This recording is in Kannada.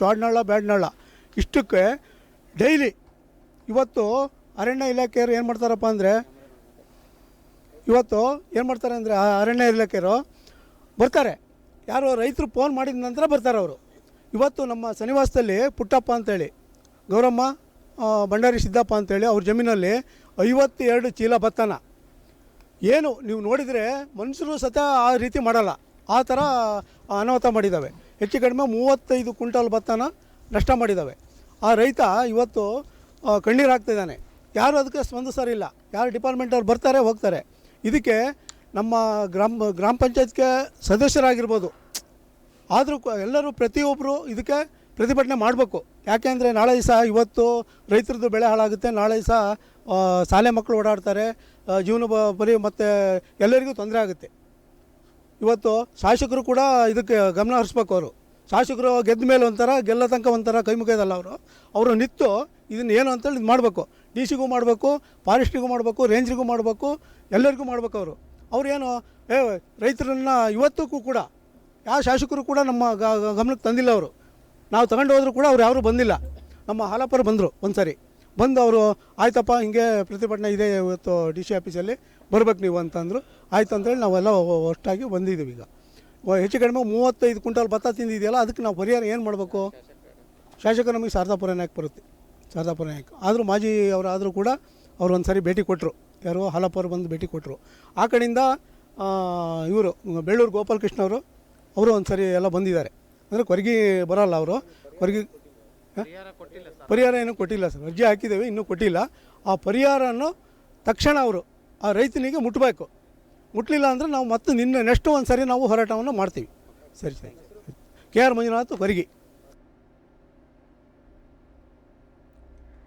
ಚಾಡ್ನಳ್ಳ, ಬ್ಯಾಡ್ನಳ್ಳ. ಇಷ್ಟಕ್ಕೆ ಡೈಲಿ ಇವತ್ತು ಅರಣ್ಯ ಇಲಾಖೆಯವರು ಏನು ಮಾಡ್ತಾರಪ್ಪ ಅಂದರೆ, ಇವತ್ತು ಏನು ಮಾಡ್ತಾರೆ ಅಂದರೆ ಅರಣ್ಯ ಇಲಾಖೆಯವರು ಬರ್ತಾರೆ. ಯಾರು ರೈತರು ಫೋನ್ ಮಾಡಿದ ನಂತರ ಬರ್ತಾರೆ ಅವರು. ಇವತ್ತು ನಮ್ಮ ಸನಿವಾಸದಲ್ಲಿ ಪುಟ್ಟಪ್ಪ ಅಂತೇಳಿ, ಗೌರಮ್ಮ ಭಂಡಾರಿ ಸಿದ್ದಪ್ಪ ಅಂತೇಳಿ ಅವ್ರ ಜಮೀನಲ್ಲಿ ಐವತ್ತೆರಡು ಚೀಲ ಭತ್ತನ. ಏನು ನೀವು ನೋಡಿದರೆ ಮನುಷ್ಯರು ಸತ ಆ ರೀತಿ ಮಾಡಲ್ಲ. ಆ ಥರ ಅನಾಹುತ ಮಾಡಿದ್ದಾವೆ ಹೆಚ್ಚು ಕಡಿಮೆ ಮೂವತ್ತೈದು ಕ್ವಿಂಟಲ್ ಭತ್ತನ ನಷ್ಟ ಮಾಡಿದ್ದಾವೆ. ಆ ರೈತ ಇವತ್ತು ಕಣ್ಣೀರಾಗ್ತಿದ್ದಾನೆ ಯಾರು ಅದಕ್ಕೆ ಸ್ಪಂದಿಸೋರಿಲ್ಲ ಯಾರು ಡಿಪಾರ್ಟ್ಮೆಂಟವ್ರು ಬರ್ತಾರೆ, ಹೋಗ್ತಾರೆ. ಇದಕ್ಕೆ ನಮ್ಮ ಗ್ರಾಮ ಗ್ರಾಮ ಪಂಚಾಯತ್ಗೆ ಸದಸ್ಯರಾಗಿರ್ಬೋದು. ಆದರೂ ಎಲ್ಲರೂ ಪ್ರತಿಯೊಬ್ಬರು ಇದಕ್ಕೆ ಪ್ರತಿಭಟನೆ ಮಾಡಬೇಕು. ಯಾಕೆಂದರೆ ನಾಳೆ ದಿವಸ ಇವತ್ತು ರೈತರದ್ದು ಬೆಳೆ ಹಾಳಾಗುತ್ತೆ. ನಾಳೆ ದಿವಸ ಶಾಲೆ ಮಕ್ಕಳು ಓಡಾಡ್ತಾರೆ. ಜೀವನ ಬರೀ ಮತ್ತು ಎಲ್ಲರಿಗೂ ತೊಂದರೆ ಆಗುತ್ತೆ. ಇವತ್ತು ಶಾಸಕರು ಕೂಡ ಇದಕ್ಕೆ ಗಮನ ಹರಿಸ್ಬೇಕು ಅವರು. ಶಾಸಕರು ಗೆದ್ದ ಮೇಲೆ ಒಂಥರ, ಗೆಲ್ಲ ತನಕ ಒಂಥರ ಕೈ ಮುಗಿಯೋದಲ್ಲ ಅವರು. ಅವರು ನಿಂತು ಇದನ್ನು ಏನು ಅಂತೇಳಿ ಇದು ಮಾಡಬೇಕು. ಡಿ ಸಿಗೂ ಮಾಡಬೇಕು ಫಾರೆಸ್ಟಿಗೂ ಮಾಡಬೇಕು ರೇಂಜ್ರಿಗೂ ಮಾಡಬೇಕು, ಎಲ್ಲರಿಗೂ ಮಾಡಬೇಕು ಅವರು. ಅವ್ರೇನು ಏ, ರೈತರನ್ನು ಇವತ್ತಿಗೂ ಕೂಡ, ಯಾವ ಶಾಸಕರು ಕೂಡ ನಮ್ಮ ಗಮನಕ್ಕೆ ತಂದಿಲ್ಲ ಅವರು. ನಾವು ತಗೊಂಡು ಹೋದ್ರು ಕೂಡ ಅವ್ರು ಯಾರೂ ಬಂದಿಲ್ಲ. ನಮ್ಮ ಹಾಲಪ್ಪರು ಬಂದರು ಒಂದು ಸರಿ ಬಂದು ಅವರು, ಆಯ್ತಪ್ಪ, ಹಿಂಗೆ ಪ್ರತಿಭಟನೆ ಇದೆ ಇವತ್ತು ಡಿ ಸಿ ಆಫೀಸಲ್ಲಿ, ಬರ್ಬೇಕು ನೀವು ಅಂತಂದರು. ಆಯ್ತು ಅಂತೇಳಿ ನಾವೆಲ್ಲ ಅಷ್ಟಾಗಿ ಬಂದಿದ್ದೀವಿ ಈಗ. ಹೆಚ್ಚು ಕಡಿಮೆ ಮೂವತ್ತೈದು ಕ್ವಿಂಟಲ್ ಭತ್ತ ತಿಂದಿದೆಯಲ್ಲ, ಅದಕ್ಕೆ ನಾವು ಪರಿಹಾರ ಏನು ಮಾಡಬೇಕು? ಶಾಸಕ ನಮಗೆ ಶಾರದಾಪುರ ನಾಯಕ್ ಬರುತ್ತೆ. ಶಾರದಾಪುರ ನಾಯಕ್. ಆದರೂ ಮಾಜಿ ಅವರಾದರೂ ಕೂಡ ಅವರು ಒಂದು ಸರಿ ಭೇಟಿ ಕೊಟ್ಟರು ಯಾರು ಹಾಲಪ್ಪರು ಬಂದು ಭೇಟಿ ಕೊಟ್ಟರು ಆ ಕಡೆಯಿಂದ ಇವರು ಬೆಳ್ಳೂರು ಗೋಪಾಲಕೃಷ್ಣ ಅವರು ಅವರು ಒಂದು ಸರಿ ಎಲ್ಲ ಬಂದಿದ್ದಾರೆ. ಅಂದರೆ ಕೊರಗಿ ಬರೋಲ್ಲ ಅವರು. ಕೊರಗಿ ಪರಿಹಾರ ಏನು ಕೊಟ್ಟಿಲ್ಲ ಸರ್. ಅರ್ಜಿ ಹಾಕಿದ್ದೇವೆ ಇನ್ನೂ ಕೊಟ್ಟಿಲ್ಲ. ಆ ಪರಿಹಾರವನ್ನು ತಕ್ಷಣ ಅವರು ಆ ರೈತನಿಗೆ ಮುಟ್ಟಬೇಕು ಮುಟ್ಟಲಿಲ್ಲ ಅಂದರೆ ನಾವು ಮತ್ತೆ ನಿನ್ನೆ ನೆಕ್ಸ್ಟ್ ಒಂದು ಸರಿ ನಾವು ಹೋರಾಟವನ್ನು ಮಾಡ್ತೀವಿ. ಸರಿ ಸರಿ. K R Manjunath ಕೊರಗಿ